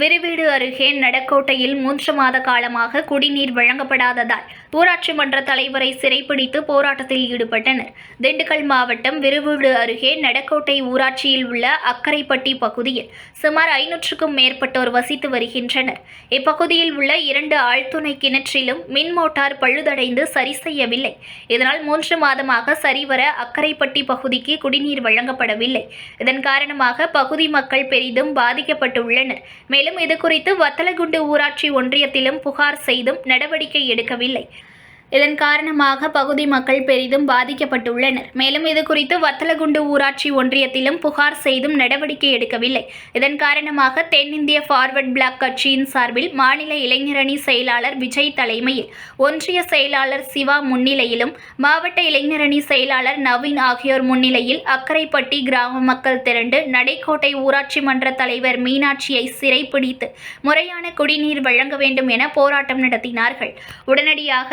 விரிவீடு அருகே நடக்கோட்டையில் மூன்று மாத காலமாக குடிநீர் வழங்கப்படாததால் ஊராட்சி மன்ற தலைவரை சிறைப்பிடித்து போராட்டத்தில் ஈடுபட்டனர். திண்டுக்கல் மாவட்டம் விரிவீடு அருகே நடக்கோட்டை ஊராட்சியில் உள்ள அக்கரைப்பட்டி பகுதியில் சுமார் ஐநூற்றுக்கும் மேற்பட்டோர் வசித்து வருகின்றனர். இப்பகுதியில் உள்ள இரண்டு ஆழ்துணை கிணற்றிலும் மின் மோட்டார் பழுதடைந்து சரி செய்யவில்லை. இதனால் மூன்று மாதமாக சரிவர அக்கரைப்பட்டி பகுதிக்கு குடிநீர் வழங்கப்படவில்லை. இதன் காரணமாக பகுதி மக்கள் பெரிதும் பாதிக்கப்பட்டுள்ளனர். மேலும் இது குறித்து வத்தலகுண்டு ஊராட்சி ஒன்றியத்திலும் புகார் செய்தும் நடவடிக்கை எடுக்கவில்லை. இதன் காரணமாக பகுதி மக்கள் பெரிதும் பாதிக்கப்பட்டுள்ளனர். மேலும் இது குறித்து வத்தலகுண்டு ஊராட்சி ஒன்றியத்திலும் புகார் செய்தும் நடவடிக்கை எடுக்கவில்லை. இதன் காரணமாக தென்னிந்திய ஃபார்வர்ட் பிளாக் கட்சியின் சார்பில் மாநில இளைஞரணி செயலாளர் விஜய் தலைமையில் ஒன்றிய செயலாளர் சிவா முன்னிலையிலும் மாவட்ட இளைஞரணி செயலாளர் நவீன் ஆகியோர் முன்னிலையில் அக்கரைப்பட்டி கிராம மக்கள் திரண்டு நடைக்கோட்டை ஊராட்சி மன்ற தலைவர் மீனாட்சியை சிறைப்பிடித்து முறையான குடிநீர் வழங்க வேண்டும் என போராட்டம் நடத்தினார்கள். உடனடியாக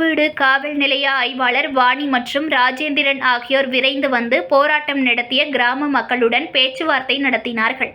விருவீடு காவல் நிலைய ஆய்வாளர் வாணி மற்றும் ராஜேந்திரன் ஆகியோர் விரைந்து வந்து போராட்டம் நடத்திய கிராம மக்களுடன் பேச்சுவார்த்தை நடத்தினார்கள்.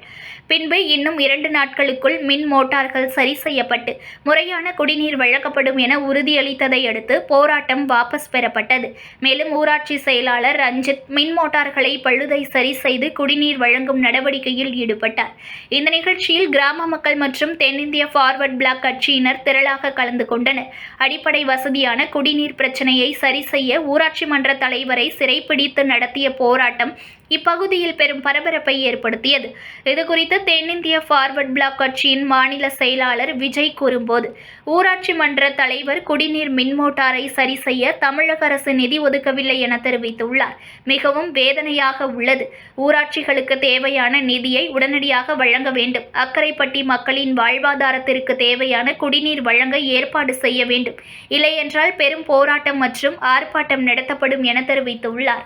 பின்பு இன்னும் இரண்டு நாட்களுக்குள் மின் மோட்டார்கள் சரி செய்யப்பட்டு முறையான குடிநீர் வழங்கப்படும் என உறுதியளித்ததை அடுத்து போராட்டம் வாபஸ் பெறப்பட்டது. மேலும் ஊராட்சி செயலாளர் ரஞ்சித் மின் மோட்டார்களை பழுதை சரி செய்து குடிநீர் வழங்கும் நடவடிக்கையில் ஈடுபட்டார். இந்த நிகழ்ச்சியில் கிராம மக்கள் மற்றும் தென்னிந்திய ஃபார்வர்ட் பிளாக் கட்சியினர் திரளாக கலந்து கொண்டனர். அடிப்படை வசதியான குடிநீர் பிரச்சனையை சரி செய்ய ஊராட்சி மன்ற தலைவரை சிறைப்பிடித்து நடத்திய போராட்டம் இப்பகுதியில் பெரும் பரபரப்பை ஏற்படுத்தியது. இதுகுறித்து தென்னிந்திய ஃபார்வர்ட் பிளாக் கட்சியின் மாநில செயலாளர் விஜய் கூறும்போது ஊராட்சி மன்ற தலைவர் குடிநீர் மின் மோட்டாரை சரி செய்ய தமிழக அரசு நிதி ஒதுக்கவில்லை என தெரிவித்துள்ளார். மிகவும் வேதனையாக உள்ளது. ஊராட்சிகளுக்கு தேவையான நிதியை உடனடியாக வழங்க வேண்டும். அக்கரைப்பட்டி மக்களின் வாழ்வாதாரத்திற்கு தேவையான குடிநீர் வழங்க ஏற்பாடு செய்ய வேண்டும். இல்லையென்றால் பெரும் போராட்டம் மற்றும் ஆர்ப்பாட்டம் நடத்தப்படும் என தெரிவித்துள்ளார்.